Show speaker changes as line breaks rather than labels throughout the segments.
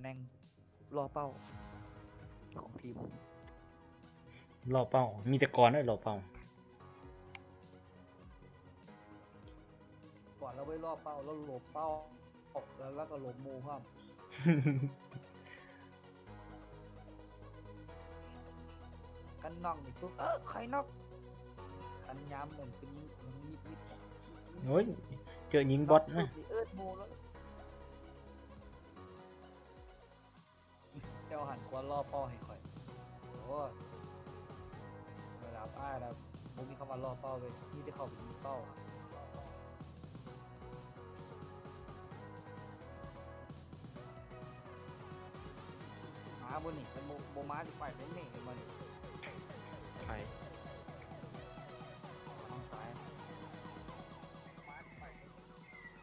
แหน่งรอเป้าของทีม
รอเป้า มีแต่กรด้วยรอเป้า
ก่อนเราไว้รอบเป้าแล้วหลบเป้าออกแล้วแล้วก็หลบหมูครับกันนอกนี่ปุ๊บเออใครนอกกันย้ำเหมือนเป็นมันนิดนิด
โอ้ยเจอยิงบอสนะ
เอิร์ดหมูแล้ว กวนรอบเป้าให้ข่อยโอ้ยเวลาป้ายแล้วผมมีคำว่ารอบเป้าเลยนี่ได้เข้าไปยิงเป้าอะหมาบนนี่เป็นโมโมม้าที่ไปเป็นนี่เป็นมัน
ใคร
ทางซ้าย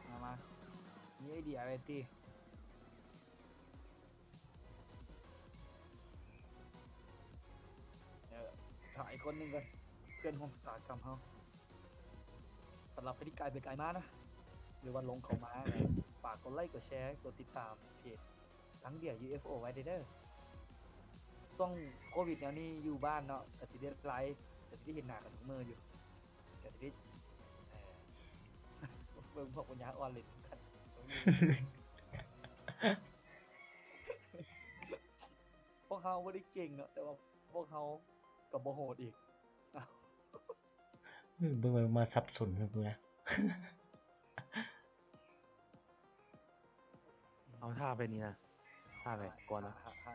มามามีไอเดียอะไรตี คนหนึ่งกันเพื่อนของสตาร์กรรมเขาสำหรับใครที่กลไปไกลมานะ หรือว่าลงเขามาฝากกดไลค์กดแชร์กดติดตามเพจทั้งเดียว UFO ไว้เด้อช่วงโควิดแนวนี้อยู่บ้านเนาะกสิได้ไลฟ์กสิได้เห็นหนากันทุกมืออยู่กสิได้เอ่เบิ่งพวกปัญญาอ่อนเลยกันพวกเขาไม่ได้เก่งเนาะแต่ว่าพวกเขา กับโบโหดอีก
เบิ่งเบิ่งมาสับสนกันกูนะ
เอาท่าไปนี่นะท่าไปก่อนนะ
หาหา